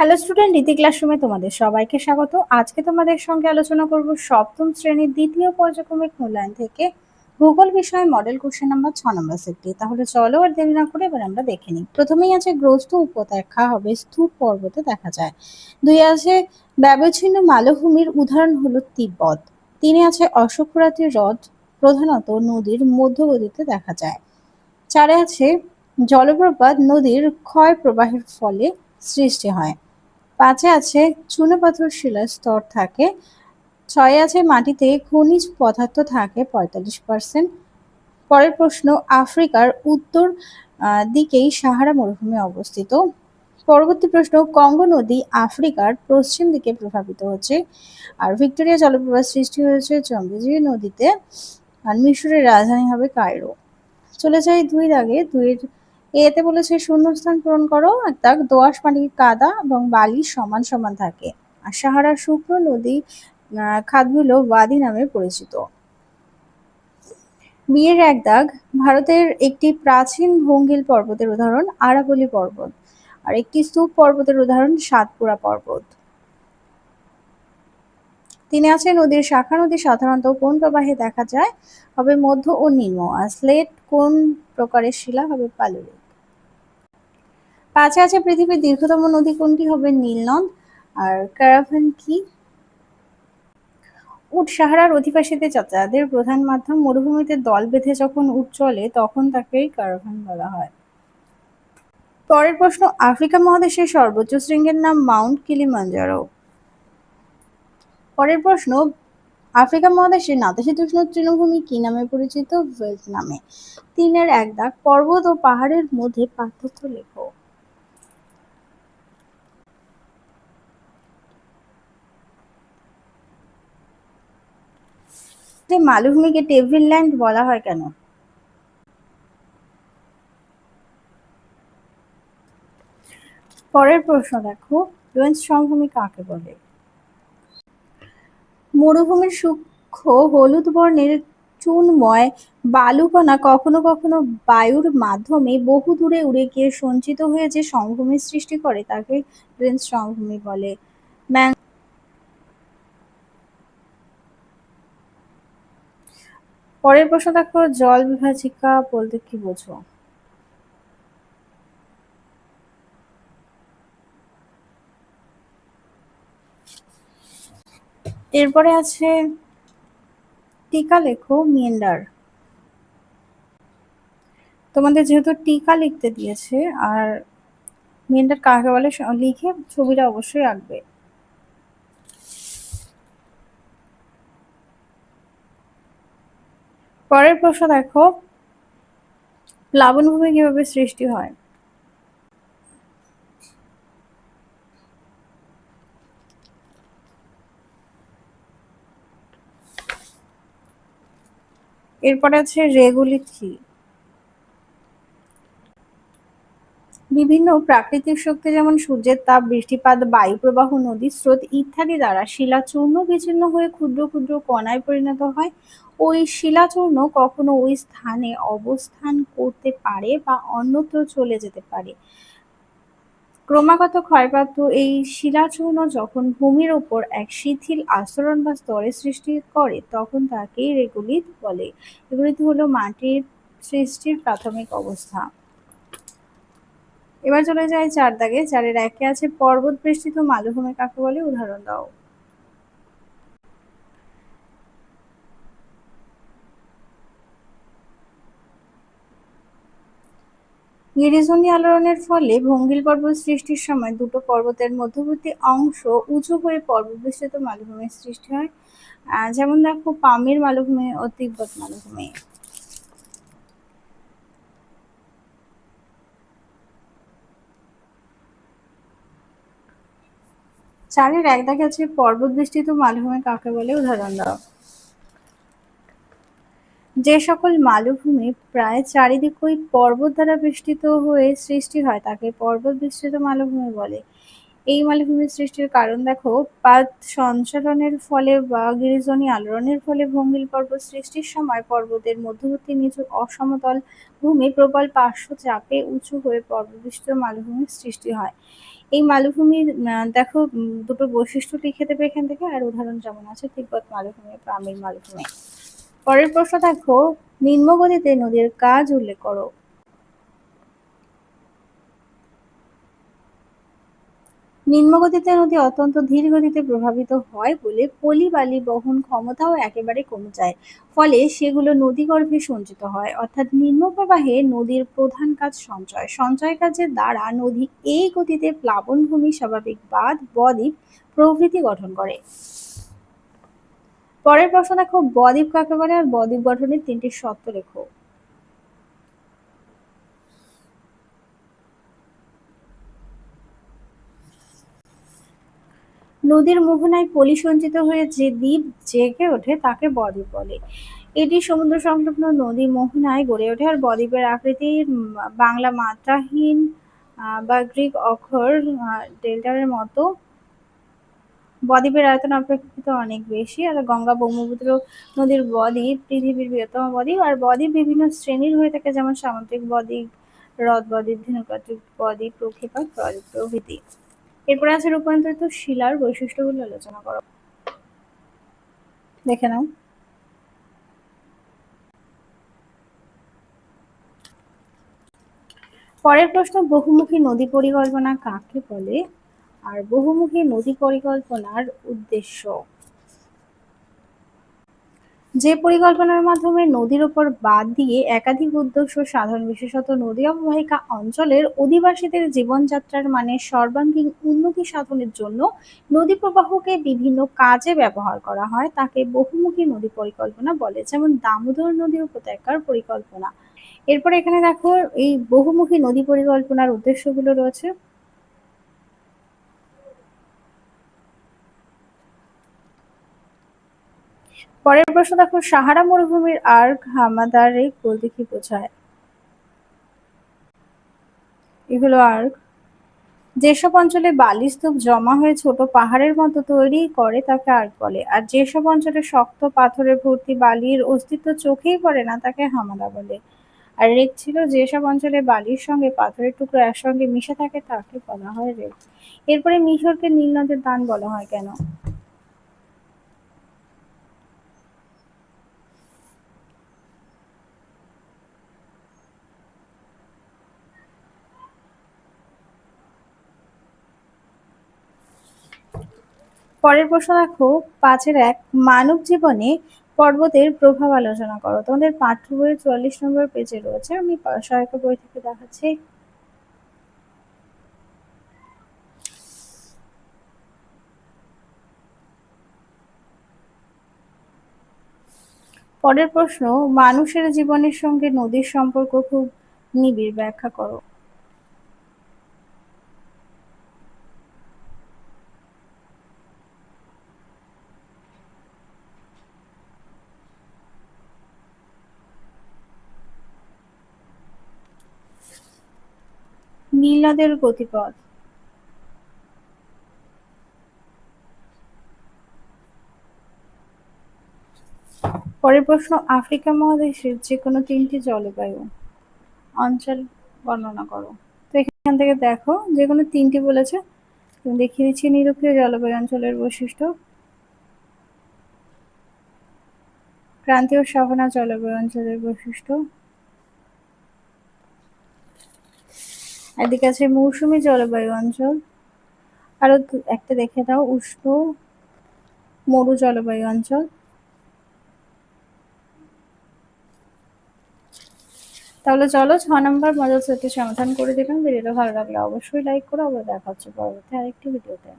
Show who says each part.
Speaker 1: Hello student রীতি ক্লাসরুমে তোমাদের সবাইকে স্বাগত। আজকে তোমাদের সঙ্গে আলোচনা করব সপ্তম শ্রেণির দ্বিতীয় পর্যায়ক্রমিক মূল্যায়ন থেকে ভূগোল বিষয়ে মডেল কোশ্চেন নাম্বার ছ নম্বর সেটটি তাহলে চলো আর দেরি না করে এবার আমরা দেখে নিই। প্রথমেই আছে গ্রস্ত উপত্যকা হবে স্তূপ পর্বতে দেখা যায়। দুই আছে ব্যবচ্ছিন্ন মালভূমির উদাহরণ হলো তিব্বত। তিনে আছে অশোকরাতি হ্রদ, প্রধানত নদীর মধ্যগতিতে দেখা যায়। চারে আছে জলপ্রপাত নদীর ক্ষয় প্রবাহের ফলে সৃষ্টি হয়। পাঁচে আছে চুনাপাথর শিলার স্তর থাকে, ছয়ে আছে মাটিতে খনিজ পদার্থ থাকে পঁয়তাল্লিশ পার্সেন্ট পরের প্রশ্ন, আফ্রিকার উত্তর দিকেই সাহারা মরুভূমি অবস্থিত। পরবর্তী প্রশ্ন, কঙ্গো নদী আফ্রিকার পশ্চিম দিকে প্রভাবিত হচ্ছে আর ভিক্টোরিয়া জলপ্রপাত সৃষ্টি হয়েছে চম্বেজি নদীতে আর মিশরের রাজধানী হবে কায়রো। চলে যাই দুই দাগে দুইয়ের এতে বলেছে, শূন্যস্থান পূরণ করো দাগ দোআঁশ মাটি কাদা এবং বালি সমান সমান থাকে। আর সাহারা শুকনো নদী খাতগুলো ওয়াদি নামে পরিচিত। বিয়ের এক দাগ, ভারতের একটি প্রাচীন ভঙ্গিল পর্বতের উদাহরণ আরাবলি পর্বত, আর একটি স্তূপ পর্বতের উদাহরণ সাতপুরা পর্বত। তিনি আছে নদীর শাখা, নদী সাধারণত কোন প্রবাহে দেখা যায়? হবে মধ্য ও নিম্ন। আর স্লেট কোন প্রকারের শিলা? হবে পালুরি। পাঁচে আছে পৃথিবীর দীর্ঘতম নদী কোনটি হবে নীলনদ? আর ক্যারাভান কি? উট সাহারার অধিবাসীদের যাতায়াতের প্রধান মাধ্যম মরুভূমিতে দল বেঁধে যখন উট চলে, তখন তাকেই ক্যারাভান বলা হয়। পরের প্রশ্ন, আফ্রিকা মহাদেশের সর্বোচ্চ শৃঙ্গের নাম মাউন্ট কিলিমাঞ্জারো। পরের প্রশ্ন, আফ্রিকা মহাদেশের নাতিশীতোষ্ণ তৃণভূমি কি নামে পরিচিত? ওয়েলস নামে তিনের এক দাগ, পর্বত ও পাহাড়ের মধ্যে পার্থক্য লেখো। মালভূমিকে টেভিল ল্যান্ড বলা হয় কেন? পরের প্রশ্ন দেখো ডোয়েন্স সমভূমি কাকে বলে? মরুভূমির সূক্ষ্ম হলুদ বর্ণের চুনময় বালুকণা কখনো কখনো বায়ুর মাধ্যমে বহু দূরে উড়ে গিয়ে সঞ্চিত হয়ে যে সমভূমির সৃষ্টি করে, তাকে ড্রেন্স সমভূমি বলে। ম্যাং পরের প্রশ্ন দেখো, জল বিভাজিকা বলতে কি বোঝো? এরপরে আছে, টিকা লেখো, মিয়েন্ডার। তোমাদের যেহেতু টিকা লিখতে দিয়েছে, আর মিয়েন্ডার কাকে বলে লিখে ছবিটা অবশ্যই আঁকবে। পরের প্রশ্ন দেখো প্লাবনভূমি কীভাবে সৃষ্টি হয়? এরপরে আছে রেগুলি রেগুলিত কি বিভিন্ন প্রাকৃতিক শক্তি যেমন সূর্যের তাপ, বৃষ্টিপাত বায়ু প্রবাহ নদীর স্রোত ইত্যাদি দ্বারা শিলা চূর্ণ বিচ্ছিন্ন হয়ে ক্ষুদ্র ক্ষুদ্র কণায় পরিণত হয়। ওই শিলাচূর্ণ কখনো ওই স্থানে অবস্থান করতে পারে বা অন্যত্র চলে যেতে পারে। ক্রমাগত ক্ষয়প্রাপ্ত এই শিলাচূর্ণ যখন ভূমির ওপর এক শিথিল আস্তরণ বা স্তরের সৃষ্টি করে, তখন তাকে রেগুলিত বলে। এগুলিত হলো মাটির সৃষ্টির প্রাথমিক অবস্থা। এবার চলে যায় চার দাগে। চারের একে আছে পর্বত বেষ্টিত মালভূমি কাকে বলে? উদাহরণ দাও। গিরিজনী আলোড়নের ফলে ভঙ্গিল পর্বত সৃষ্টির সময় দুটো পর্বতের মধ্যবর্তী অংশ উঁচু হয়ে পর্বতবেষ্টিত মালভূমির সৃষ্টি হয়। যেমন দেখো, পামির মালভূমি ও তিব্বত মালভূমি। চারের এক দেখা যাচ্ছে পর্বত বেষ্টিত মালভূমি কাকে বলে উদাহরণ দাও। যে সকল মালভূমি প্রায় চারিদিকই পর্বত দ্বারা বেষ্টিত হয়ে সৃষ্টি হয়, তাকে পর্বত বেষ্টিত মালভূমি বলে। এই মালভূমির সৃষ্টির কারণ দেখো পাত সঞ্চালনের ফলে বা গিরিজনী আলোড়নের ফলে ভঙ্গিল পর্বত সৃষ্টির সময় পর্বতের মধ্যবর্তী নিচু অসমতল ভূমি প্রবল পার্শ্ব চাপে উঁচু হয়ে পর্বতবিষ্ট মালভূমির সৃষ্টি হয়। এই মালভূমির দেখো দুটো বৈশিষ্ট্য লিখে দেবে এখান থেকে, আর উদাহরণ যেমন আছে তিব্বত মালভূমি, প্রামীর মালভূমি। পরের প্রশ্ন দেখো নিম্নগতিতে নদীর কাজ উল্লেখ করো। নিম্নগতিতে নদী অত্যন্ত ধীর গতিতে প্রভাবিত হয় বলে পলি, বালি বহন ক্ষমতাও একেবারে কমে যায়। ফলে সেগুলো নদীগর্ভে সঞ্চিত হয়। অর্থাৎ নিম্ন প্রবাহে নদীর প্রধান কাজ সঞ্চয়। সঞ্চয় কাজের দ্বারা নদী এই গতিতে প্লাবনভূমি, স্বাভাবিক বাঁধ, বদ্বীপ প্রভৃতি গঠন করে। পরের প্রশ্ন দেখো, বদ্বীপ কাকে বলে? আর বদ্বীপ গঠনের তিনটি শর্ত লেখো। নদীর মোহনায় পলি সঞ্চিত হয়ে যে দ্বীপ জেগে ওঠে তাকে বদ্বীপ বলে। এটি সমুদ্র সংলগ্ন নদী মোহনায় গড়ে ওঠে আর বদ্বীপের আকৃতি বাংলা মাত্রাহীন বা গ্রিক অক্ষর ডেল্টারের মতো। বদ্বীপের আয়তন অপেক্ষাকৃত অনেক বেশি আর গঙ্গা ব্রহ্মপুত্র নদীর বদ্বীপ পৃথিবীর বৃহত্তম বদ্বীপ আর বদ্বীপ বিভিন্ন শ্রেণির হয়ে থাকে যেমন সামুদ্রিক বদ্বীপ, হ্রদ বদ্বীপ ধনুকাত্রিক বদ্বীপ, প্রক্ষেপক বদ্বীপ প্রভৃতি। এরপরে আছে রূপান্তরিত শিলার বৈশিষ্ট্যগুলো আলোচনা করো। দেখে নাও। পরের প্রশ্ন, বহুমুখী নদী পরিকল্পনা কাকে বলে? আর বহুমুখী নদী পরিকল্পনার উদ্দেশ্য যে পরিকল্পনার মাধ্যমে নদীর উপর বাদ দিয়ে একাধিক উদ্দেশ্য সাধারণ বিশেষত নদী অববাহিকা অঞ্চলের অধিবাসীদের জীবনযাত্রার মানে সর্বাঙ্গীন উন্নতি সাধনের জন্য নদী প্রবাহকে বিভিন্ন কাজে ব্যবহার করা হয়, তাকে বহুমুখী নদী পরিকল্পনা বলে, যেমন দামোদর নদী উপত্যকার পরিকল্পনা। এরপর এখানে দেখো, এই বহুমুখী নদী পরিকল্পনার উদ্দেশ্যগুলো রয়েছে। পরের প্রশ্ন দেখো, সাহারা মরুভূমির আর্ক হামাদারে বলতে কি বোঝায়। এগুলো আর্ক। যেসব অঞ্চলে বালি স্তূপ জমা হয়ে ছোট পাহাড়ের মতো তৈরি করে, তাকে আর্ক বলে। আর যেসব অঞ্চলে শক্ত পাথরে ভর্তি বালির অস্তিত্ব চোখেই পড়ে না, তাকে হামাদা বলে। আর রেক ছিল, যেসব অঞ্চলে বালির সঙ্গে পাথরের টুকরো একসঙ্গে মিশে থাকে, তাকে বলা হয় রেক। এরপরে মিশরকে নীল নদের দান বলা হয় কেন? পরের প্রশ্ন দেখো, পাঁচের এক, মানব জীবনে পর্বতের প্রভাব আলোচনা করো। তোমাদের পাঠ্য বইয়ের চুয়াল্লিশ নম্বর পেজে রয়েছে, আমি সহায়ক বই থেকে দেখাচ্ছি। পরের প্রশ্ন, মানুষের জীবনের সঙ্গে নদীর সম্পর্ক খুব নিবিড়, ব্যাখ্যা করো। নীলনদের গতিপথ। পরের প্রশ্ন, আফ্রিকা মহাদেশের যে কোনো তিনটি জলবায়ু অঞ্চল বর্ণনা করো। তো এখান থেকে দেখো যে কোনো তিনটি বলেছে। দেখিয়ে দিচ্ছি নিরক্ষীয় জলবায়ু অঞ্চলের বৈশিষ্ট্য। ক্রান্তীয় সাভানা জলবায়ু অঞ্চলের বৈশিষ্ট্য। এদিকে আছে মৌসুমি জলবায়ু অঞ্চল। আরও একটা দেখে দাও উষ্ণ মরু জলবায়ু অঞ্চল। তাহলে চলো ছ নম্বর মজার সেটটি সমাধান করে দেবেন ভিডিওটা ভালো লাগলে অবশ্যই লাইক করো, আবার দেখা হচ্ছে পরবর্তী আরেকটি ভিডিওতে।